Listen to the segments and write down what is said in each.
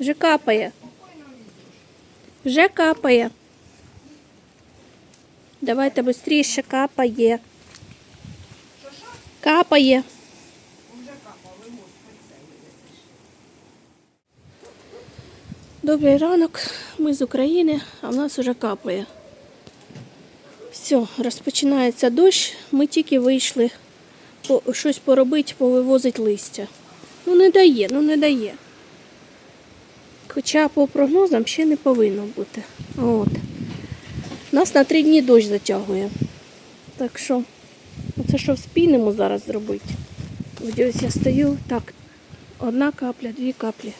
Вже капає. Вже капає. Давайте швидше капає. Капає. Добрий ранок. Ми з України, а в нас вже капає. Все, розпочинається дощ. Ми тільки вийшли по, щось поробити, повивозити листя. Ну не дає, ну не дає. Хоча по прогнозам ще не повинно бути. От. Нас на три дні дощ затягує. Так що, це що вспінемо зараз зробити. Ось я стою, так, одна капля, дві каплі,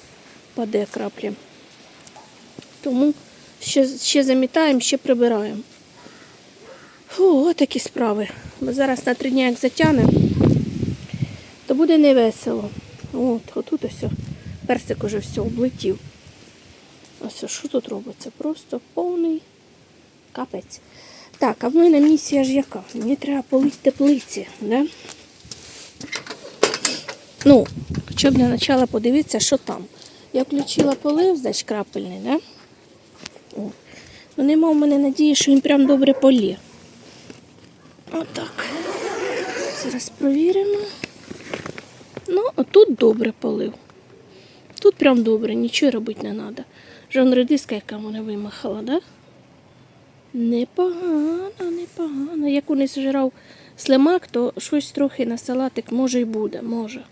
паде краплі. Тому ще, ще замітаємо, ще прибираємо. Фу, отакі справи. Бо зараз на три дні як затягне, то буде невесело. От, отут ось персик уже все облетів. Ось що тут робиться? Просто повний капець. Так, а в мене місія ж яка? Мені треба полити теплиці, да? Ну, щоб для початку подивитися, що там. Я включила полив, значить, крапельний, да? О. Ну, нема в мене надії, що він прям добре полє. Отак. Зараз провіримо. Ну, отут добре полив. Тут прям добре, нічого робити не треба. Жон редиска, яка мене вимахала, да? Непогано, непогано. Як не зжирав слимак, то щось трохи на салатик може й буде, може.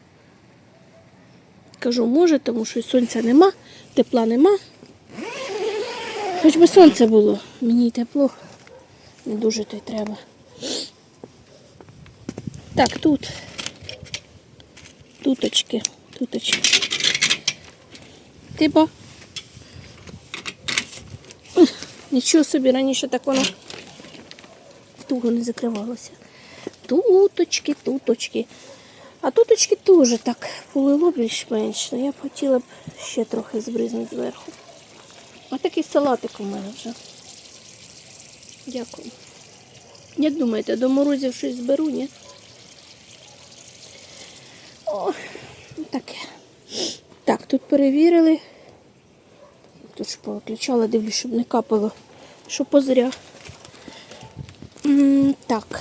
Кажу, може, тому що сонця нема, тепла нема. Хоч би сонце було, мені й тепло. Не дуже то й треба. Так, тут. Туточки, туточки. Ти бо. Ух, Нічого собі раніше так воно туго не закривалося. Туточки, туточки. А туточки теж так полило більш-менш. Ну, Я б хотіла б ще трохи збризнути зверху. А такий салатик у мене вже. Дякую. Як думаєте, до морозів щось зберу, ні? О, таке. Так, тут перевірили. Ж повиключала, дивлюсь, щоб не капало, що позря. Так.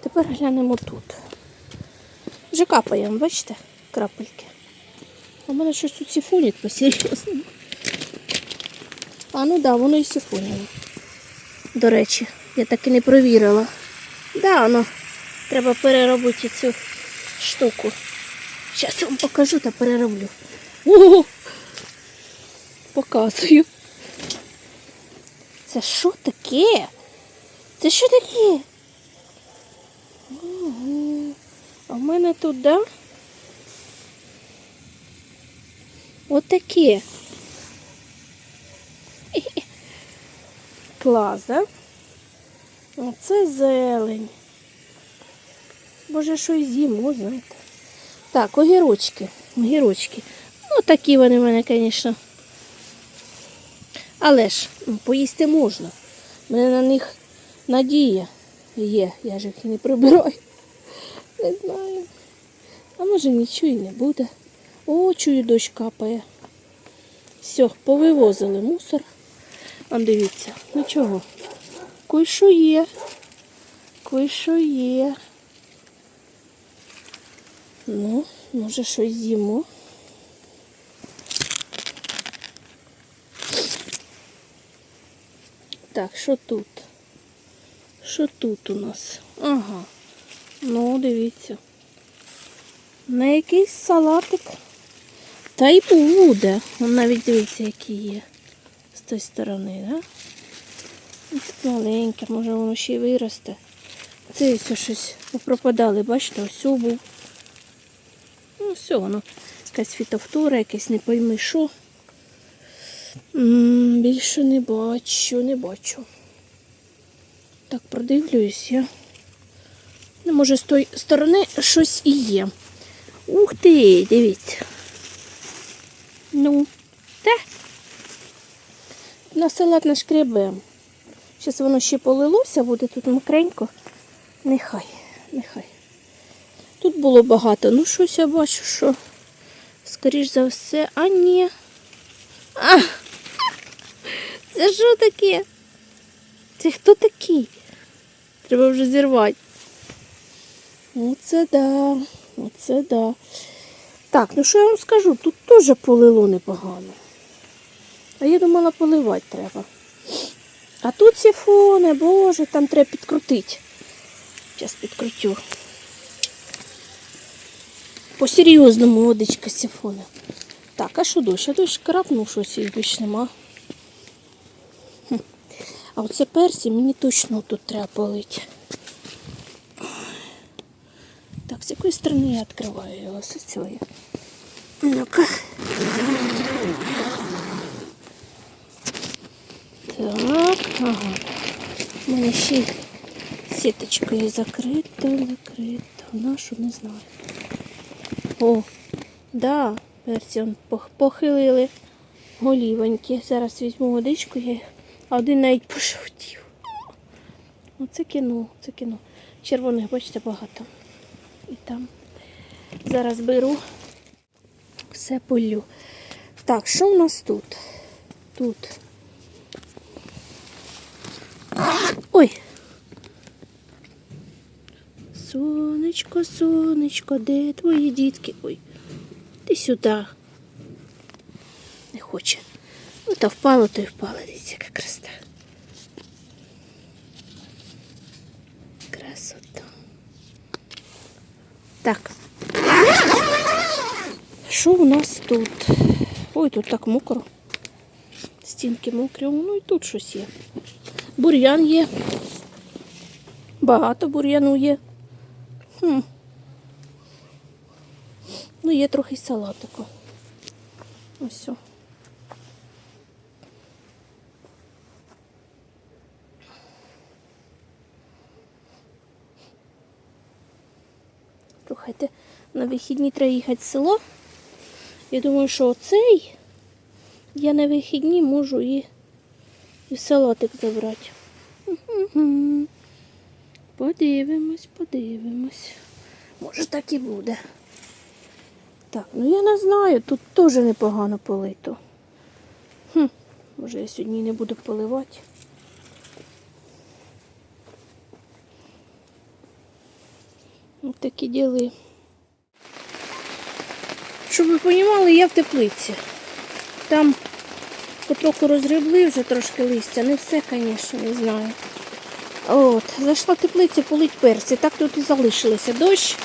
Тепер глянемо тут. Вже капає, бачите, крапельки. У мене щось тут сифонить по-серйозному. А ну да, воно і сифонило. До речі, я так і не провірила. Да, воно треба переробити цю штуку. Зараз вам покажу та перероблю. Ого! Показую. Це що таке? Це що таке? А в мене тут, да? Отаке. Клас, да? Оце зелень. Боже, що й з'їмо, знаєте. Так, огірочки. Огірочки. Ну, такі вони в мене, звісно. Але ж ну, поїсти можна. У мене на них надія є. Я ж їх не прибираю. Не знаю. А може нічого і не буде. О, чую, дощ капає. Все, повивозили мусор. А дивіться, нічого. Кой-що є. Кой-що є. Ну, може щось з'їмо. Так, що тут? Що тут у нас? Ага. Ну, дивіться. На якийсь салатик. Та й буде. Навіть дивіться, які є. З тої сторони, да? Ось маленьке, може воно ще й виросте. Це все щось попропадали, бачите, ось був. Ну, все, воно якась фітофтора, якесь не пойми що. Більше не бачу, не бачу. Так, продивлююсь я. Ну, може, з тої сторони щось і є. Ух ти, дивіться. Ну, те. На салат нашкребем. Зараз воно ще полилося, буде тут мокренько. Нехай, нехай. Тут було багато, ну щось я бачу, що Скоріш за все, а ні. А! Це що таке? Це хто такий? Треба вже зірвати. Оце да, оце да. Так, ну що я вам скажу, тут теж полило непогано. А я думала, поливати треба. А тут сифони, боже, там треба підкрутити. Зараз підкрутю. По-серйозному водичка сифона. Так, а що дощ? А дощ крапнув щось і більш нема. А оце персі мені точно тут треба полити. Так, з якої сторони я відкриваю його з цієї? Ну-ка. Так, ага. У мене ще сіточкою закрита, закрита. Нашу не знаю. О, да, перці похилили голівоньки. Зараз візьму водичку, я їх- а один навіть пошовтів. Оце кіно, це кіно. Червоних, бачите, багато. І там. Зараз беру, все полю. Так, що в нас тут? Тут. Ой. Сонечко, сонечко, де твої дітки? Ой, ти сюди. Не хоче. Ну, та впало, то й впало. Дивіться, яка красота. Красота. Так. Що у нас тут? Ой, тут так мокро. Стінки мокрі, ну і тут щось є. Бур'ян є. Багато бур'яну є. Хм. Ну, є трохи салатику. Ось. Слухайте, на вихідні треба їхати в село. Я думаю, що оцей я на вихідні можу і, і салатик забрати. Подивимось, подивимось. Може так і буде. Так, ну я не знаю, тут теж непогано полито. Хм, може я сьогодні не буду поливати. Ось такі діли. Щоб ви розуміли, я в теплиці. Там потроху розгребли вже трошки листя. Не все, звісно, не знаю. От, зайшла в теплицю полить перці. Так тут і залишилося. Дощ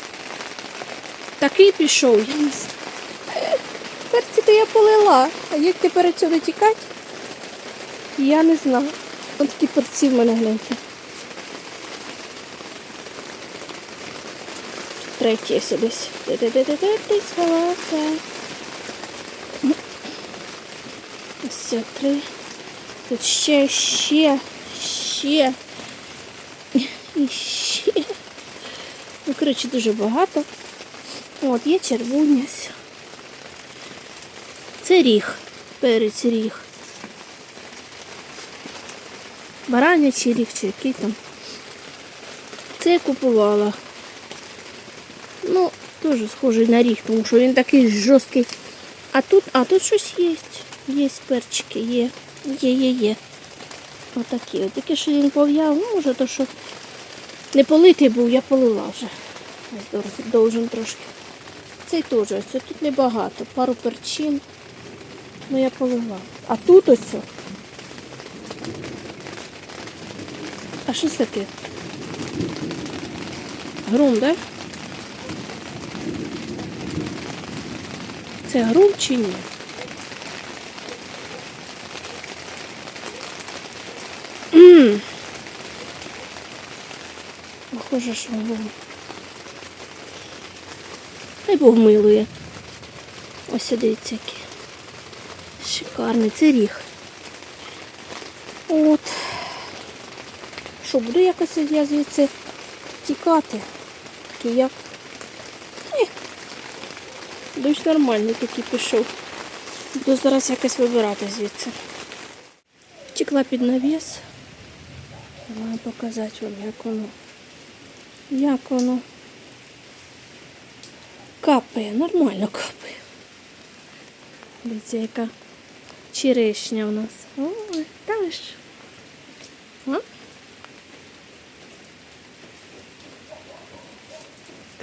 такий пішов. Перці то я полила. А як тепер отсюди тікати? Я не знаю. Ось такі перці в мене гляньте. Ось десь. Ти сховався. Ось три. Тут ще, ще, ще. І ще. Ну, коротше, дуже багато. От, є червоність. Це ріг. Перець ріг. Баранячий ріг чи який там. Це я купувала. Ну, теж схожий на ріг, тому що він такий жорсткий. А тут, а тут щось є. Є перчики, є. Є, є, є. Отакі. От тільки що він пов'яв, ну, може, то що не политий був, я полила вже. Ось должен трошки. Цей теж ось тут небагато, пару перчин. Ну я полила. А тут ось. А що це таке? Грум, так? Це грум чи ні? Похоже, що грум. Хай Бог милує. Ось дивіться який. Шикарний, це ріг. От. Що, буду якось я звідси тікати? Такий як. Дощ нормальний такий пішов. Буду зараз якось вибирати звідси. Втекла під навіс. Маю показати вам, як воно. Як воно. Капає, нормально капає. Дивіться, яка черешня у нас. Ой, та ж.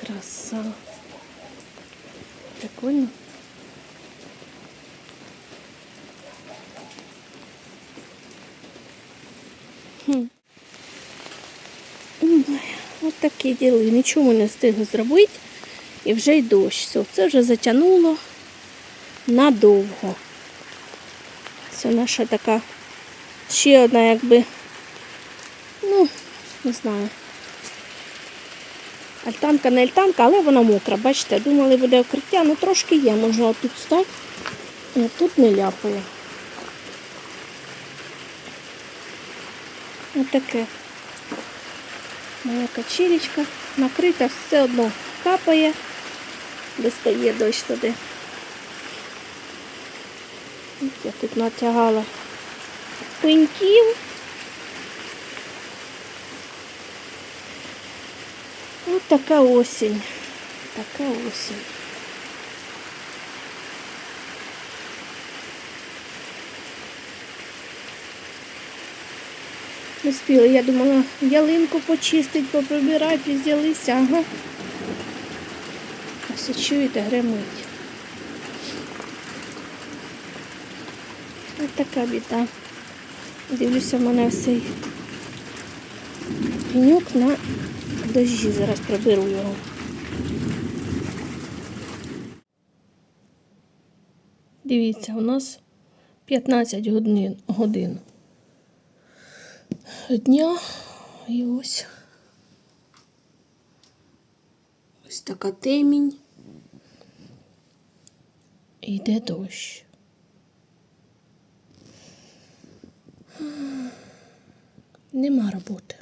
Краса. Прикольно. Хм. Ой, такі діли. Нічого не встигли зробити. І вже й дощ. Все, це вже затягнуло надовго. Це наша така ще одна, якби, ну, не знаю. Альтанка не альтанка, але вона мокра. Бачите, думали, буде укриття, ну трошки є, можна тут стати. Тут не ляпає. Ось таке. Моя качелечка накрита, все одно капає, достає дощ туди. Я тут натягала пеньків. Ось така осінь. Така осінь. Не спіла, я думала ялинку почистить, поприбирати, взялися, ага. Ось чуєте, гремить. Ось така біда. Дивлюся, в мене цей пеньок на дощі. Зараз приберу його. Дивіться, у нас 15 годин, годин дня. І ось ось така темінь. І йде дощ. Нема роботи.